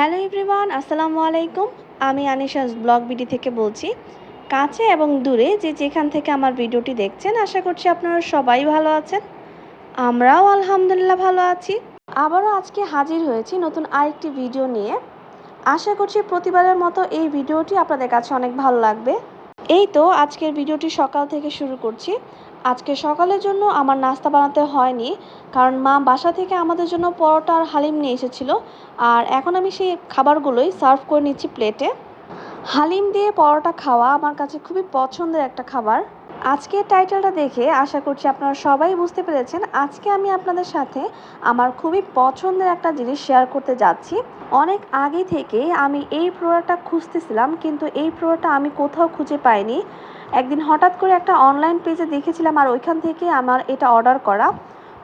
Hello everyone, আসসালামু আলাইকুম। আমি আনিশাস ব্লগ বিডি থেকে বলছি, কাছে এবং দূরে যে যেখান থেকে আমার ভিডিওটি দেখছেন, আশা করছি আপনারা সবাই ভালো আছেন। আমরাও আলহামদুলিল্লাহ ভালো আছি। আবারও আজকে হাজির হয়েছি নতুন আরেকটি ভিডিও নিয়ে। আশা করছি প্রতিবারের মতো এই ভিডিওটি আপনাদের কাছে অনেক ভালো লাগবে। এই তো আজকের ভিডিওটি সকাল থেকে শুরু করছি। আজকে সকালের জন্য আমার নাস্তা বানাতে হয়নি, কারণ মা বাসা থেকে আমাদের জন্য পরোটা আর হালিম নিয়ে এসেছিল, আর এখন আমি সেই খাবারগুলোই সার্ভ করে নিচ্ছি প্লেটে। হালিম দিয়ে পরোটা খাওয়া আমার কাছে খুবই পছন্দের একটা খাবার। আজকের টাইটেলটা দেখে আশা করছি আপনারা সবাই বুঝতে পেরেছেন, আজকে আমি আপনাদের সাথে আমার খুবই পছন্দের একটা জিনিস শেয়ার করতে যাচ্ছি। অনেক আগে থেকে আমি এই প্রোডাক্টটা খুঁজতেছিলাম, কিন্তু এই প্রোডাক্টটা আমি কোথাও খুঁজে পাইনি। একদিন হঠাৎ করে একটা অনলাইন পেজে দেখেছিলাম আর ওইখান থেকে আমার এটা অর্ডার করা।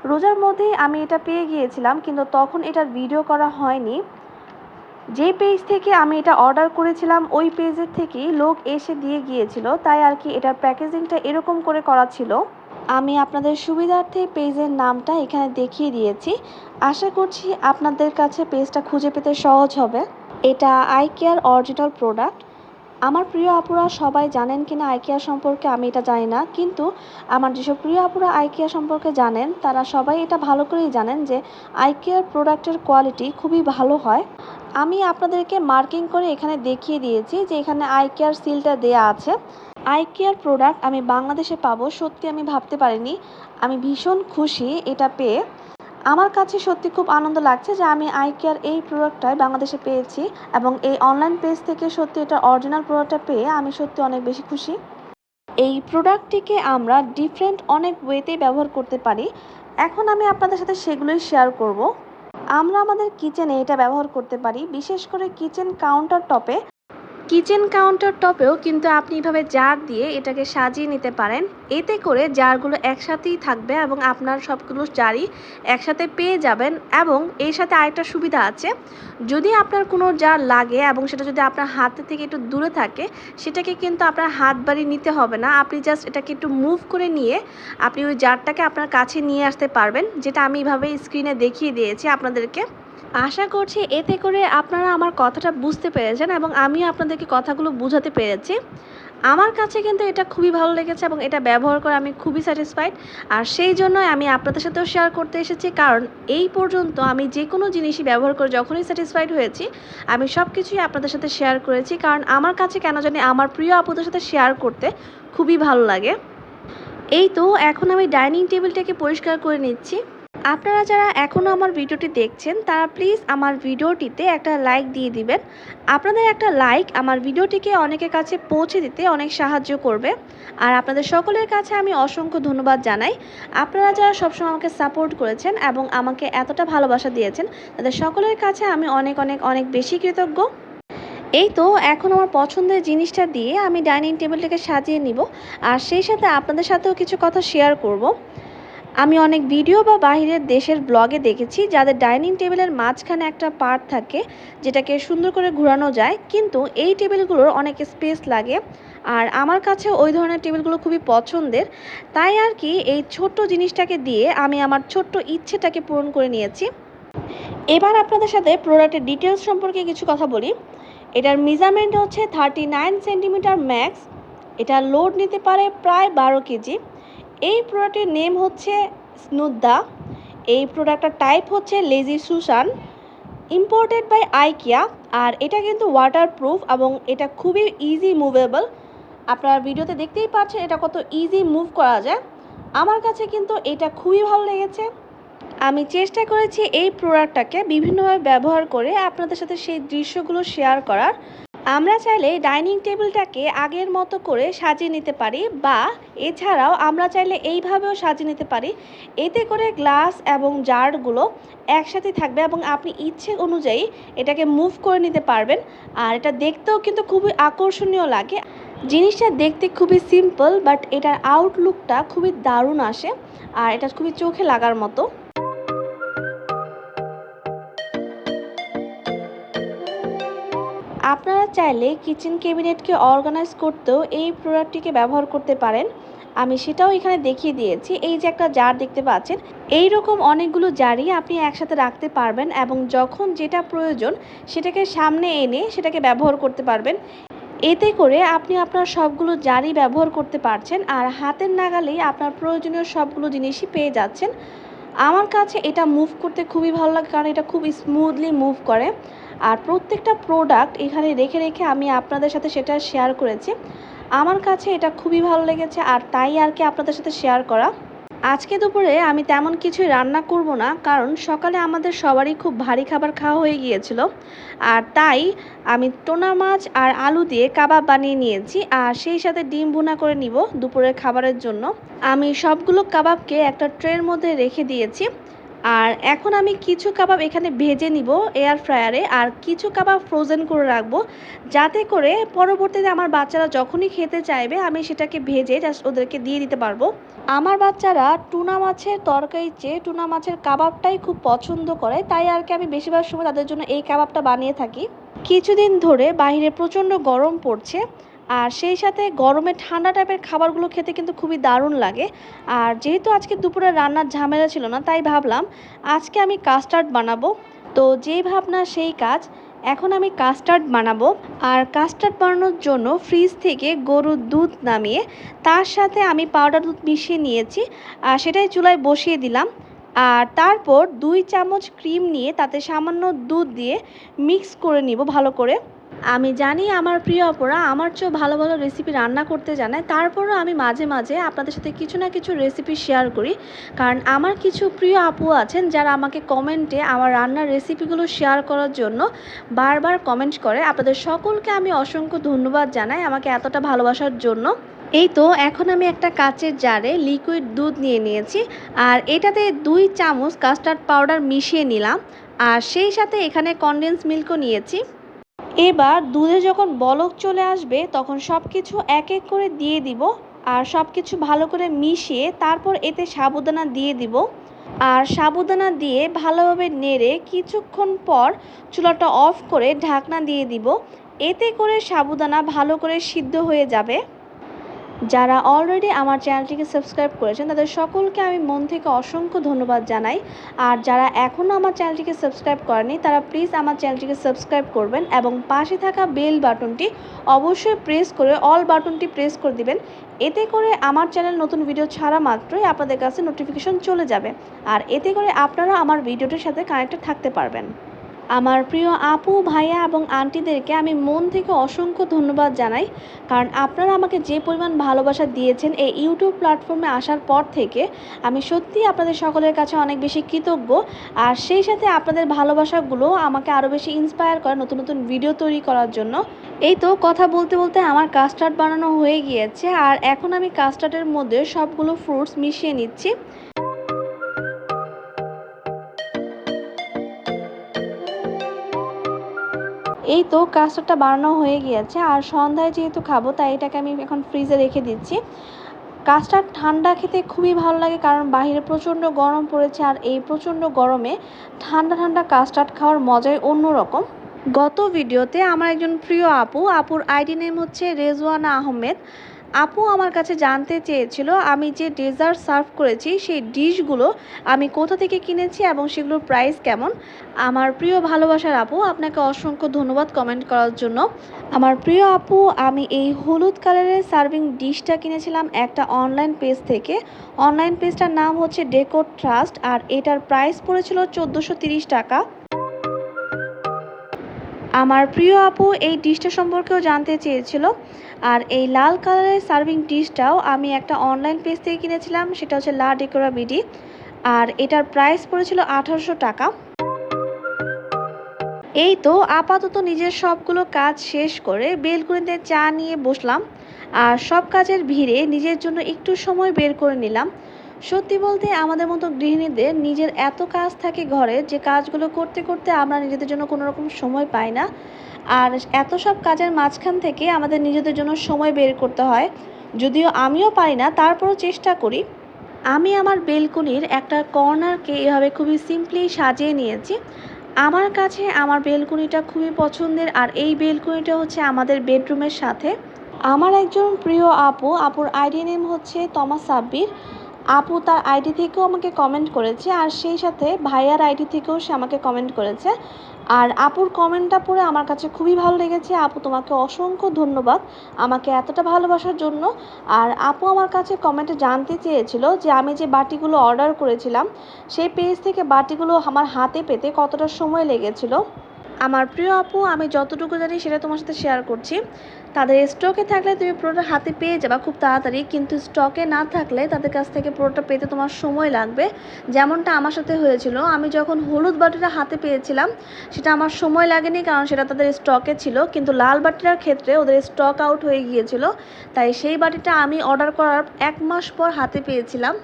রোজার মধ্যেই আমি এটা পেয়ে গিয়েছিলাম, কিন্তু তখন এটার ভিডিও করা হয়নি। যে পেজ থেকে আমি এটা অর্ডার করেছিলাম, ওই পেজের থেকেই লোক এসে দিয়ে গিয়েছিল। তাই আর কি এটার প্যাকেজিংটা এরকম করে করা ছিল। আমি আপনাদের সুবিধার্থে পেজের নামটা এখানে দেখিয়ে দিয়েছি। আশা করছি আপনাদের কাছে পেজটা খুঁজে পেতে সহজ হবে। এটা আই কেয়ার অরিজিনাল প্রোডাক্ট আমার প্রিয় আপুরা, সবাই জানেন কিনা আইকিয়া সম্পর্কে? আমি এটা জানি না। কিন্তু আমার যেসব প্রিয় আপুরা আইকিয়া সম্পর্কে জানেন, তারা সবাই এটা ভালো করেই জানেন যে আইকিয়ার প্রোডাক্টের কোয়ালিটি খুবই ভালো হয়। আমি আপনাদেরকে মার্কিং করে এখানে দেখিয়ে দিয়েছি যে এখানে আইকেয়ার সিলটা দেয়া আছে। আইকেয়ার প্রোডাক্ট আমি বাংলাদেশে পাবো, সত্যি আমি ভাবতে পারিনি। আমি ভীষণ খুশি এটা পেয়ে। আমার কাছে সত্যি খুব আনন্দ লাগছে যে আমি আই কেয়ার এই প্রোডাক্টটাই বাংলাদেশে পেয়েছি এবং এই অনলাইন পেজ থেকে সত্যি এটা অরিজিনাল প্রোডাক্টটা পেয়ে আমি সত্যি অনেক বেশি খুশি। এই প্রোডাক্টটিকে আমরা ডিফারেন্ট অনেক ওয়েতেই ব্যবহার করতে পারি। এখন আমি আপনাদের সাথে সেগুলোই শেয়ার করব। আমরা আমাদের কিচেনে এটা ব্যবহার করতে পারি, বিশেষ করে কিচেন কাউন্টার টপে কিচেন কাউন্টার টপেও কিন্তু আপনি এভাবে জার দিয়ে এটাকে সাজিয়ে নিতে পারেন। এতে করে জারগুলো একসাথেই থাকবে এবং আপনার সবগুলো জারই একসাথে পেয়ে যাবেন এবং এর সাথে আরেকটা সুবিধা আছে, যদি আপনার কোনো জার লাগে এবং সেটা যদি আপনার হাতে থেকে একটু দূরে থাকে, সেটাকে কিন্তু আপনার হাত বাড়ি নিতে হবে না। আপনি জাস্ট এটাকে একটু মুভ করে নিয়ে আপনি ওই জারটাকে আপনার কাছে নিয়ে আসতে পারবেন, যেটা আমি এভাবে স্ক্রিনে দেখিয়ে দিয়েছি আপনাদেরকে। আশা করছি এতে করে আপনারা আমার কথাটা বুঝতে পেরেছেন এবং আমিও আপনাদেরকে কথাগুলো বুঝাতে পেরেছি। আমার কাছে কিন্তু এটা খুবই ভালো লেগেছে এবং এটা ব্যবহার করে আমি খুবই স্যাটিসফাইড আর সেই জন্যই আমি আপনাদের সাথেও শেয়ার করতে এসেছি। কারণ এই পর্যন্ত আমি যে কোনো জিনিসই ব্যবহার করে যখনই স্যাটিসফাইড হয়েছি, আমি সব কিছুই আপনাদের সাথে শেয়ার করেছি। কারণ আমার কাছে কেন জানি আমার প্রিয় আপুদের সাথে শেয়ার করতে খুবই ভালো লাগে। এই তো, এখন আমি ডাইনিং টেবিলটাকে পরিষ্কার করে নিচ্ছি। আপনারা যারা এখনও আমার ভিডিওটি দেখছেন, তারা প্লিজ আমার ভিডিওটিতে একটা লাইক দিয়ে দিবেন। আপনাদের একটা লাইক আমার ভিডিওটিকে অনেকের কাছে পৌঁছে দিতে অনেক সাহায্য করবে। আর আপনাদের সকলের কাছে আমি অসংখ্য ধন্যবাদ জানাই। আপনারা যারা সবসময় আমাকে সাপোর্ট করেছেন এবং আমাকে এতটা ভালোবাসা দিয়েছেন, তাদের সকলের কাছে আমি অনেক অনেক অনেক বেশি কৃতজ্ঞ। এই তো, এখন আমার পছন্দের জিনিসটা দিয়ে আমি ডাইনিং টেবিলটাকে সাজিয়ে নিব। আর সেই সাথে আপনাদের সাথেও কিছু কথা শেয়ার করব। আমি অনেক ভিডিও বা বাহিরের দেশের ব্লগে দেখেছি যাদের ডাইনিং টেবিলের মাঝখানে একটা পার্ট থাকে যেটাকে সুন্দর করে ঘোরানো যায়, কিন্তু এই টেবিলগুলোর অনেক স্পেস লাগে। আর আমার কাছে ওই ধরনের টেবিলগুলো খুবই পছন্দের। তাই আর কি এই ছোট্ট জিনিসটাকে দিয়ে আমি আমার ছোট্ট ইচ্ছেটাকে পূরণ করে নিয়েছি। এবার আপনাদের সাথে প্রোডাক্টের ডিটেলস সম্পর্কে কিছু কথা বলি। এটার মেজারমেন্ট হচ্ছে থার্টি নাইন সেন্টিমিটার ম্যাক্স এটা লোড নিতে পারে প্রায় বারো কেজি। এই প্রোডাক্টের নেম হচ্ছে স্নুদ্দা এই প্রোডাক্টটার টাইপ হচ্ছে lazy Susan imported by IKEA আর এটা কিন্তু ওয়াটার প্রুফ এবং এটা খুবই ইজি মুভেবল আপনার ভিডিওতে দেখতেই পাচ্ছেন এটা কত ইজি মুভ করা যায়। আমার কাছে কিন্তু এটা খুবই ভালো লেগেছে। আমি চেষ্টা করেছি এই প্রোডাক্টটাকে বিভিন্নভাবে ব্যবহার করে আপনাদের সাথে সেই দৃশ্যগুলো শেয়ার করার। আমরা চাইলে ডাইনিং টেবিলটাকে আগের মতো করে সাজিয়ে নিতে পারি বা এছাড়াও আমরা চাইলে এইভাবেও সাজিয়ে নিতে পারি। এতে করে গ্লাস এবং জারগুলো একসাথে থাকবে এবং আপনি ইচ্ছে অনুযায়ী এটাকে মুভ করে নিতে পারবেন। আর এটা দেখতেও কিন্তু খুবই আকর্ষণীয় লাগে। জিনিসটা দেখতে খুবই সিম্পল বাট এটার আউটলুকটা খুবই দারুণ আসে। আর এটা খুবই চোখে লাগার মতো। আপনারা চাইলে কিচেন ক্যাবিনেটকে অর্গানাইজ করতেও এই প্রোডাক্টটিকে ব্যবহার করতে পারেন। আমি সেটাও এখানে দেখিয়ে দিয়েছি। এই যে একটা জার দেখতে পাচ্ছেন এই রকম অনেকগুলো জারই আপনি একসাথে রাখতে পারবেন এবং যখন যেটা প্রয়োজন সেটাকে সামনে এনে সেটাকে ব্যবহার করতে পারবেন। এতে করে আপনি আপনার সবগুলো জারি ব্যবহার করতে পারছেন আর হাতের নাগালেই আপনার প্রয়োজনীয় সবগুলো জিনিসই পেয়ে যাচ্ছেন। আমার কাছে এটা মুভ করতে খুবই ভালো লাগে কারণ এটা খুব স্মুথলি মুভ করে। আর প্রত্যেকটা প্রোডাক্ট এখানে রেখে রেখে আমি আপনাদের সাথে সেটা শেয়ার করেছি। আমার কাছে এটা খুবই ভালো লেগেছে আর তাই আর কি আপনাদের সাথে শেয়ার করা। আজকে দুপুরে আমি তেমন কিছুই রান্না করব না, কারণ সকালে আমাদের সবারই খুব ভারী খাবার খাওয়া হয়ে গিয়েছিল। আর তাই আমি টোনা মাছ আর আলু দিয়ে কাবাব বানিয়ে নিয়েছি, আর সেই সাথে ডিম ভুনা করে নিব দুপুরের খাবারের জন্য। আমি সবগুলো কাবাবকে একটা ট্রের মধ্যে রেখে দিয়েছি। আর এখন আমি কিছু কাবাব এখানে ভেজে নিব এয়ার ফ্রায়ারে আর কিছু কাবাব ফ্রোজেন করে রাখব যাতে করে পরবর্তীতে আমার বাচ্চারা যখনই খেতে চাইবে আমি সেটাকে ভেজে জাস্ট ওদেরকে দিয়ে দিতে পারব। আমার বাচ্চারা টুনা মাছের তরকারির চেয়ে টুনা মাছের কাবাবটাই খুব পছন্দ করে, তাই আর কি আমি বেশিরভাগ সময় তাদের জন্য এই কাবাবটা বানিয়ে থাকি। কিছুদিন ধরে বাইরে প্রচণ্ড গরম পড়ছে আর সেই সাথে গরমে ঠান্ডা টাইপের খাবারগুলো খেতে কিন্তু খুবই দারুণ লাগে। আর যেহেতু আজকে দুপুরে রান্নার ঝামেলা ছিল না, তাই ভাবলাম আজকে আমি কাস্টার্ড বানাবো। তো যেই ভাবনা, সেই কাজ। এখন আমি কাস্টার্ড বানাবো। আর কাস্টার্ড বানানোর জন্য ফ্রিজ থেকে গরুর দুধ নামিয়ে তার সাথে আমি পাউডার দুধ মিশিয়ে নিয়েছি। আর সেটাই চুলায় বসিয়ে দিলাম। আর তারপর দুই চামচ ক্রিম নিয়ে তাতে সামান্য দুধ দিয়ে মিক্স করে নিব ভালো করে। আমি জানি আমার প্রিয় অপরা, আমার চেয়েও ভালো ভালো রেসিপি রান্না করতে জানে তারপরও আমি মাঝে মাঝে আপনাদের সাথে কিছু না কিছু রেসিপি শেয়ার করি। কারণ আমার কিছু প্রিয় আপু আছেন যারা আমাকে কমেন্টে আমার রান্নার রেসিপিগুলো শেয়ার করার জন্য বারবার কমেন্ট করে। আপনাদের সকলকে আমি অসংখ্য ধন্যবাদ জানাই আমাকে এতটা ভালোবাসার জন্য। এই তো, এখন আমি একটা কাচের জারে লিকুইড দুধ নিয়ে নিয়েছি আর এটাতে দুই চামচ কাস্টার্ড পাউডার মিশিয়ে নিলাম। আর সেই সাথে এখানে কনডেন্স মিল্কও নিয়েছি। এবার দুধে যখন বলক চলে আসবে, তখন সব কিছু এক এক করে দিয়ে দিব আর সব কিছু ভালো করে মিশিয়ে তারপর এতে সাবুদানা দিয়ে দিব। আর সাবুদানা দিয়ে ভালোভাবে নেড়ে কিছুক্ষণ পর চুলাটা অফ করে ঢাকনা দিয়ে দিব। এতে করে সাবুদানা ভালো করে সিদ্ধ হয়ে যাবে। যারা অলরেডি আমার চ্যানেলটিকে সাবস্ক্রাইব করেছেন, তাদের সকলকে আমি মন থেকে অসংখ্য ধন্যবাদ জানাই। আর যারা এখনও আমার চ্যানেলটিকে সাবস্ক্রাইব করেনি তারা প্লিজ আমার চ্যানেলটিকে সাবস্ক্রাইব করবেন এবং পাশে থাকা বেল বাটনটি অবশ্যই প্রেস করে অল বাটনটি প্রেস করে দিবেন। এতে করে আমার চ্যানেল নতুন ভিডিও ছাড়া মাত্রই আপনাদের কাছে নোটিফিকেশন চলে যাবে। আর এতে করে আপনারা আমার ভিডিওটির সাথে কানেক্টেড থাকতে পারবেন। আমার প্রিয় আপু, ভাইয়া এবং আন্টিদেরকে আমি মন থেকে অসংখ্য ধন্যবাদ জানাই। কারণ আপনারা আমাকে যে পরিমাণ ভালোবাসা দিয়েছেন এই ইউটিউব প্ল্যাটফর্মে আসার পর থেকে আমি সত্যি আপনাদের সকলের কাছে অনেক বেশি কৃতজ্ঞ। আর সেই সাথে আপনাদের ভালোবাসাগুলো আমাকে আরও বেশি ইন্সপায়ার করে নতুন নতুন ভিডিও তৈরি করার জন্য। এই তো কথা বলতে বলতে আমার কাস্টার্ড বানানো হয়ে গিয়েছে। আর এখন আমি কাস্টার্ডের মধ্যে সবগুলো ফ্রুটস মিশিয়ে নিচ্ছি। এই তো কাস্টার্ডটা বানানো হয়ে গিয়েছে, আর সন্ধ্যায় যেহেতু খাব, তাই এটাকে আমি এখন ফ্রিজে রেখে দিচ্ছি। কাস্টার্ড ঠান্ডা খেতে খুবই ভালো লাগে, কারণ বাহিরে প্রচণ্ড গরম পড়েছে, আর এই প্রচণ্ড গরমে ঠান্ডা ঠান্ডা কাস্টার্ড খাওয়ার মজাই অন্যরকম। গত ভিডিওতে আমার একজন প্রিয় আপু, আপুর আইডি নেম হচ্ছে রেজওয়ানা আহমেদ। আপু আমার কাছে জানতে চেয়েছিল, আমি যে ডেজার্ট সার্ভ করেছি, সেই ডিশগুলো আমি কোথা থেকে কিনেছি এবং সেগুলোর প্রাইস কেমন? আমার প্রিয় ভালোবাসার আপু, আপনাকে অসংখ্য ধন্যবাদ কমেন্ট করার জন্য। আমার প্রিয় আপু, আমি এই হলুদ কালারের সার্ভিং ডিশটা কিনেছিলাম একটা অনলাইন পেজ থেকে। অনলাইন পেজটার নাম হচ্ছে ডেকোর ট্রাস্ট, আর এটার প্রাইস পড়েছিল চোদ্দোশো টাকা। আমার প্রিয় আপু এই ডিশটা সম্পর্কেও জানতে চেয়েছিল। আর এই লাল কালারের সার্ভিং ডিশটাও আমি একটা অনলাইন পেজ থেকে কিনেছিলাম, সেটা হচ্ছে লা ডেকোরা বিডি। আর এটার প্রাইস পড়েছিল আঠারোশো টাকা। এই তো আপাতত নিজের সবগুলো কাজ শেষ করে বেলকুনিতে চা নিয়ে বসলাম। আর সব কাজের ভিড়ে নিজের জন্য একটু সময় বের করে নিলাম। সত্যি বলতে আমাদের মতো গৃহিণীদের নিজের এত কাজ থাকে ঘরে, যে কাজগুলো করতে করতে আমরা নিজেদের জন্য কোনো রকম সময় পাই না। আর এত সব কাজের মাঝখান থেকে আমাদের নিজেদের জন্য সময় বের করতে হয়। যদিও আমিও পারি না, তারপরও চেষ্টা করি। আমি আমার বেলকুনির একটা কর্নারকে এভাবে খুবই সিম্পলি সাজিয়ে নিয়েছি। আমার কাছে আমার বেলকুনিটা খুবই পছন্দের, আর এই বেলকুনিটা হচ্ছে আমাদের বেডরুমের সাথে। আমার একজন প্রিয় আপু, আপুর আইডি নেম হচ্ছে তমা সাব্বির। আপু তার আইডি থেকেও আমাকে কমেন্ট করেছে আর সেই সাথে ভাইয়ার আইডি থেকেও সে আমাকে কমেন্ট করেছে। আর আপুর কমেন্টটা পড়ে আমার কাছে খুবই ভালো লেগেছে। আপু তোমাকে অসংখ্য ধন্যবাদ আমাকে এতটা ভালোবাসার জন্য। আর আপু আমার কাছে কমেন্টে জানতে চেয়েছিল যে আমি যে বাটিগুলো অর্ডার করেছিলাম, সেই পেজ থেকে বাটিগুলো আমার হাতে পেতে কতটা সময় লেগেছিল। আমার প্রিয় আপু, আমি যতটুকু জানি সেটা তোমার সাথে শেয়ার করছি। তাদের স্টকে থাকলে তুমি পুরোটা হাতে পেয়ে যাবা খুব তাড়াতাড়ি, কিন্তু স্টকে না থাকলে তাদের কাছ থেকে পুরোটা পেতে তোমার সময় লাগবে। যেমনটা আমার সাথে হয়েছিল, আমি যখন হলুদ বাটিটা হাতে পেয়েছিলাম, সেটা আমার সময় লাগেনি কারণ সেটা তাদের স্টকে ছিল, কিন্তু লাল বাটিটার ক্ষেত্রে ওদের স্টক আউট হয়ে গিয়েছিল। তাই সেই বাটিটা আমি অর্ডার করার এক মাস পর হাতে পেয়েছিলাম।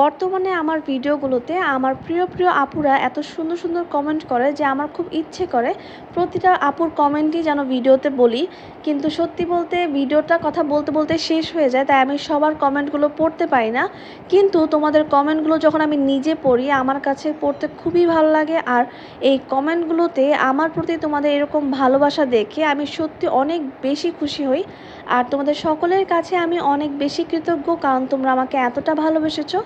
বর্তমানে আমার ভিডিওগুলোতে আমার প্রিয় প্রিয় আপুরা এত সুন্দর সুন্দর কমেন্ট করে যে আমার খুব ইচ্ছে করে প্রতিটা আপুর কমেন্টই যেন ভিডিওতে বলি। কিন্তু সত্যি বলতে ভিডিওটা কথা বলতে বলতে শেষ হয়ে যায়, তাই আমি সবার কমেন্টগুলো পড়তে পারি না। কিন্তু তোমাদের কমেন্টগুলো যখন আমি নিজে পড়ি, আমার কাছে পড়তে খুবই ভালো লাগে। আর এই কমেন্টগুলোতে আমার প্রতি তোমাদের এরকম ভালোবাসা দেখে আমি সত্যি অনেক বেশি খুশি হই। আর তোমাদের সকলের কাছে আমি অনেক বেশি কৃতজ্ঞ, কারণ তোমরা আমাকে এতটা ভালোবেসেছো।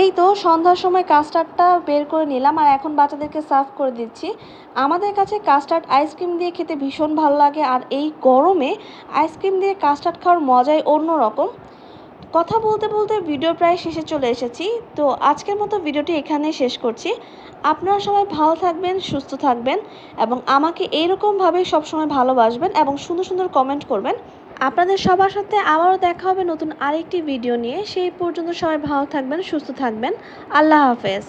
এই তো সন্ধ্যার সময় কাস্টার্ডটা বের করে নিলাম আর এখন বাচ্চাদেরকে সার্ভ করে দিচ্ছি। আমাদের কাছে কাস্টার্ড আইসক্রিম দিয়ে খেতে ভীষণ ভালো লাগে আর এই গরমে আইসক্রিম দিয়ে কাস্টার্ড খাওয়ার মজাই অন্যরকম। কথা বলতে বলতে ভিডিও প্রায় শেষে চলে এসেছি, তো আজকের মতো ভিডিওটি এখানেই শেষ করছি। আপনারা সবাই ভালো থাকবেন, সুস্থ থাকবেন এবং আমাকে এইরকমভাবে সবসময় ভালোবাসবেন এবং সুন্দর সুন্দর কমেন্ট করবেন। আপনাদের সবার সাথে আবারও দেখা হবে নতুন আরেকটি ভিডিও নিয়ে। সেই পর্যন্ত সবাই ভালো থাকবেন, সুস্থ থাকবেন। আল্লাহ হাফেজ।